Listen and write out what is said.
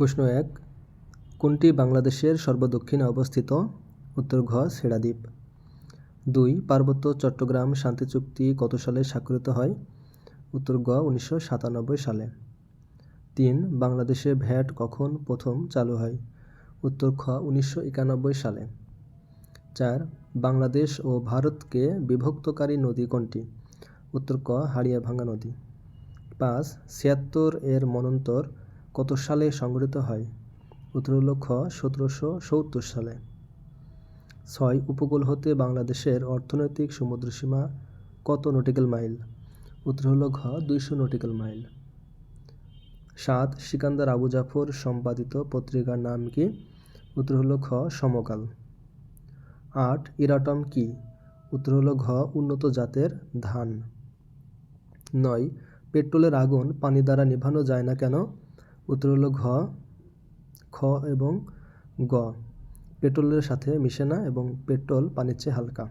প্রশ্ন এক, কোনটি বাংলাদেশের সর্বদক্ষিণে অবস্থিত? উত্তর ঘ ছেড়াদ্বীপ দুই, পার্বত্য চট্টগ্রাম শান্তি চুক্তি কত সালে স্বাক্ষরিত হয়? উত্তর গ উনিশশো সাতানব্বই সালে। তিন, বাংলাদেশে ভ্যাট কখন প্রথম চালু হয়? উত্তর খ উনিশশো একানব্বই সালে। চার, বাংলাদেশ ও ভারতকে বিভক্তকারী নদী কোনটি? উত্তর ক হাড়িয়াভাঙ্গা নদী। পাঁচ, ছিয়াত্তর এর মনন্তর কত সালে সংগঠিত হয়? উত্তর হল খ, সতেরোশো সত্তর সালে। ছয়, উপকূল হতে বাংলাদেশের অর্থনৈতিক সমুদ্রসীমা কত নটিক্যাল মাইল উত্তর হল ঘ, দুইশো নটিক্যাল মাইল সাত, সিকান্দার আবু জাফর সম্পাদিত পত্রিকার নাম কি? উত্তর হল খ, সমকাল। আট, ইরাটম কি? উত্তর হল ঘ, উন্নত জাতের ধান। নয়, পেট্রোলের আগুন পানি দ্বারা নিভানো যায় না কেন? উত্তর হলো ঘ, খ এবং গ। পেট্রোলের সাথে মিশে না এবং পেট্রোল পানির চেয়ে হালকা।